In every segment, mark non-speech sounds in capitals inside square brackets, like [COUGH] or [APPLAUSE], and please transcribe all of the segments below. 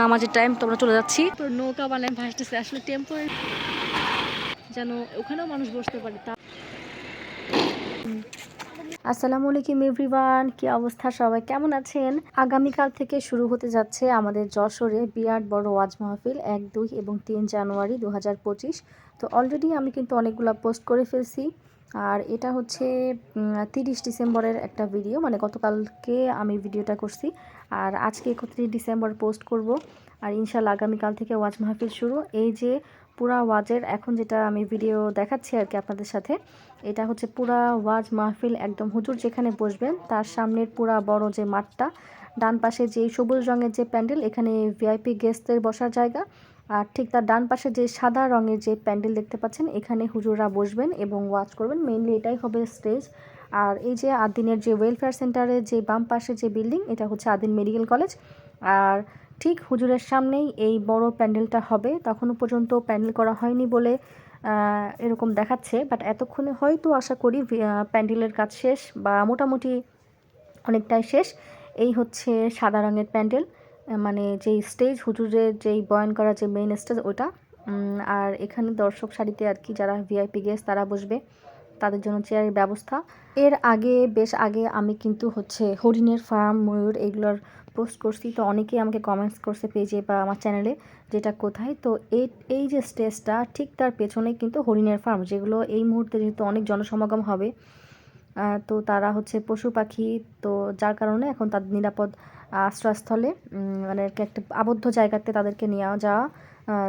নামাজের টাইম তোমরা চলে যাচ্ছি। তো নৌকা বানায় ভাসতেছে আসলে টেম্পোরারি যেন ওখানেও মানুষ বসতে পারে তা আসসালামু আলাইকুম এভরিওয়ান কি অবস্থা সবাই? কেমন আছেন? আগামীকাল থেকে শুরু হতে যাচ্ছে আমাদের যশোরে বিরাট বড় ওয়াজ মাহফিল এক দুই এবং তিন জানুয়ারি দু হাজার পঁচিশ। তো অলরেডি আমি কিন্তু অনেকগুলো পোস্ট করে ফেলছি। আর এটা হচ্ছে তিরিশ ডিসেম্বরের একটা ভিডিও মানে গতকালকে আমি ভিডিওটা করছি। আর আজকে একত্রিশ ডিসেম্বর পোস্ট করব। আর ইনশাল্লাহ আগামীকাল থেকে ওয়াজ মাহফিল শুরু। এই যে পুরা ওয়াজের এখন যেটা আমি ভিডিও দেখাচ্ছি আর কি আপনাদের সাথে, এটা হচ্ছে পুরা ওয়াজ মাহফিল একদম হুজুর যেখানে বসবেন, তার সামনের পুরা বড় যে মাঠটা, ডান পাশে যে সবুজ রঙের যে প্যান্ডেল, এখানে ভিআইপি গেস্টদের বসার জায়গা, আর ঠিক তার ডান পাশে যে সাদা রঙের যে প্যান্ডেল দেখতে পাচ্ছেন, এখানে হুজুররা বসবেন এবং ওয়াচ করবেন। মেইনলি এটাই হবে স্টেজ আর এই যে আদিনের যে ওয়েলফেয়ার সেন্টারের যে বাম পাশে যে বিল্ডিং এটা হচ্ছে আদিন মেডিকেল কলেজ আর ঠিক হুজুরের সামনেই এই বড় প্যান্ডেলটা হবে। তখনও পর্যন্ত প্যান্ডেল করা হয়নি বলে এরকম দেখাচ্ছে। বাট এতক্ষণে হয়তো আশা করি প্যান্ডেলের কাজ শেষ বা মোটামুটি অনেকটাই শেষ। এই হচ্ছে সাদা রঙের প্যান্ডেল। মানে যেই স্টেজ হুজুরের যেই বয়ান করা যে মেইন স্টেজ ওটা। আর এখানে দর্শক সারিতে আর কি যারা ভিআইপি গেস্ট তারা বসবে। তাদের জন্য চেয়ারের ব্যবস্থা। এর আগে, বেশ আগে আমি কিন্তু হচ্ছে হরিণের ফার্ম, ময়ূর এগুলোর পোস্ট করছি। তো অনেকেই আমাকে কমেন্টস করছে পেজে বা আমার চ্যানেলে যেটা কোথায়। তো এই এই যে স্টেজটা ঠিক তার পেছনে কিন্তু হরিণের ফার্ম, যেগুলো এই মুহূর্তে যেহেতু অনেক জনসমাগম হবে তো তারা হচ্ছে পশু পাখি, তো যার কারণে এখন তাদের নিরাপদ আশ্রয়স্থলে মানে একটা আবদ্ধ জায়গাতে তাদেরকে নিয়ে যাওয়া।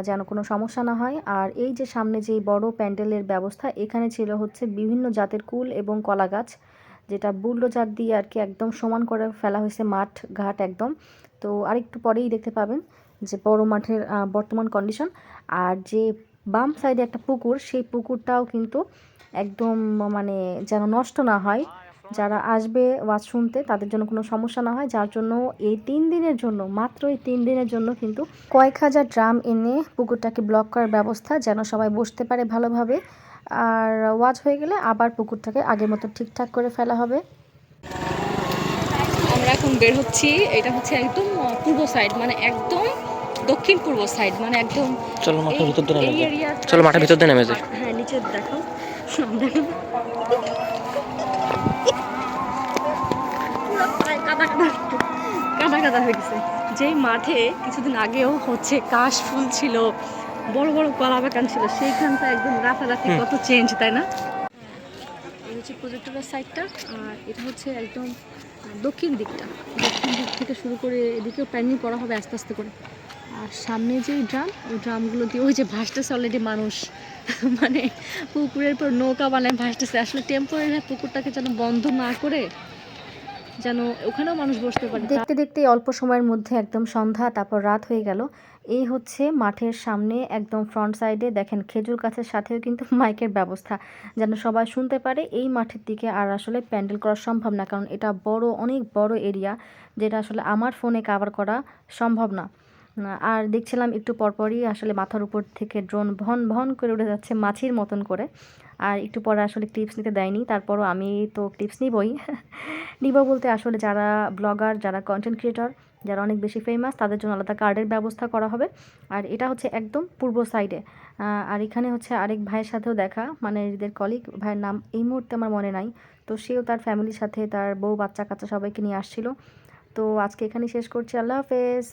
যেন কোনো সমস্যা না হয়। আর এই যে সামনে যেই বড় প্যান্ডেলের ব্যবস্থা, এখানে ছিল হচ্ছে বিভিন্ন জাতের কুল এবং কলা গাছ, যেটা বুল্ডোজার দিয়ে আর কি একদম সমান করে ফেলা হয়েছে, মাঠ, ঘাট একদম। তো আরেকটু পরেই দেখতে পাবেন যে বড় মাঠের বর্তমান কন্ডিশন আর যে বাম সাইডে একটা পুকুর, সেই পুকুরটাও কিন্তু একদম মানে যেন নষ্ট না হয়। যারা আসবে ওয়াজ শুনতে তাদের জন্য কোনো সমস্যা না হয়। যার জন্য এই তিন দিনের জন্য মাত্র এই তিন দিনের জন্য কিন্তু কয়েক হাজার ড্রাম এনে পুকুরটাকে ব্লক করার ব্যবস্থা যেন সবাই বসতে পারে ভালোভাবে। আর ওয়াজ হয়ে গেলে আবার পুকুরটাকে আগের মতো ঠিকঠাক করে ফেলা হবে। আমরা এখন বের হচ্ছি এটা হচ্ছে একদম পূর্ব সাইড মানে একদম দক্ষিণ পূর্ব সাইড মানে একদম চলো মাঠের ভিতর দিয়ে নেমে যাই। চলো মাঠের ভিতর দিয়ে নেমে যাই। হ্যাঁ নিচে দেখো কাদা কাদা কাদা কাদা হয়ে গেছে। যেই মাঠে কিছুদিন আগেও হচ্ছে কাশ ফুল ছিল বড় বড় কলা বাগান ছিল সেইখানটা একদম রাতারাতি কত চেঞ্জ তাই না? এই হচ্ছে প্রজেক্টরের সাইডটা আর এটা হচ্ছে একদম দক্ষিণ দিকটা। দক্ষিণ দিক থেকে শুরু করে এদিকেও প্ল্যানিং করা হবে আস্তে আস্তে করে। আর সামনে যে ড্রাম ওই ড্রামগুলো দিয়ে ওই যে ভাসতেছে অলরেডি মানুষ। মানে পুকুরের পর নৌকা বানায় ভাসতেছে। আসলে টেম্পোরারি পুকুরটাকে যেন বন্ধ না করে যেন ওখানেও মানুষ বসতে পারে। দেখতে দেখতে অল্প সময়ের মধ্যে একদম সন্ধ্যা, তারপর রাত হয়ে গেল। এই হচ্ছে মাঠের সামনে একদম ফ্রন্ট সাইডে দেখেন, খেজুর গাছের সাথেও কিন্তু [LAUGHS] মাইকের ব্যবস্থা। যেন সবাই শুনতে পারে, এই মাঠের দিকে আর আসলে প্যান্ডেল করা সম্ভব না, কারণ এটা বড়, অনেক বড় এরিয়া যেটা আসলে আমার ফোনে কাভার করা সম্ভব না। আর দেখছিলাম একটু পরপরই আসলে মাথার উপর থেকে ড্রোন ভন ভন করে উঠে যাচ্ছে মাছির মতন করে। আর একটু পরে আসলে ক্লিপস নিতে দেয়নি, তারপরও আমি তো ক্লিপস নিবই। [LAUGHS] নিব বলতে আসলে যারা ব্লগার, যারা কন্টেন্ট ক্রিয়েটর যারা অনেক বেশি ফেমাস তাদের জন্য আলাদা কার্ডের ব্যবস্থা করা হবে। আর এটা হচ্ছে একদম পূর্ব সাইডে আর এখানে হচ্ছে আরেক ভাইয়ের সাথেও দেখা মানে এদের কলিগ ভাইয়ের নাম এই মুহূর্তে আমার মনে নাই। তো সেও তার ফ্যামিলির সাথে, তার বউ বাচ্চা কাচ্চা সবাইকে নিয়ে আসছিল। তো আজকে এখানেই শেষ করছি। আল্লাহ হাফেজ।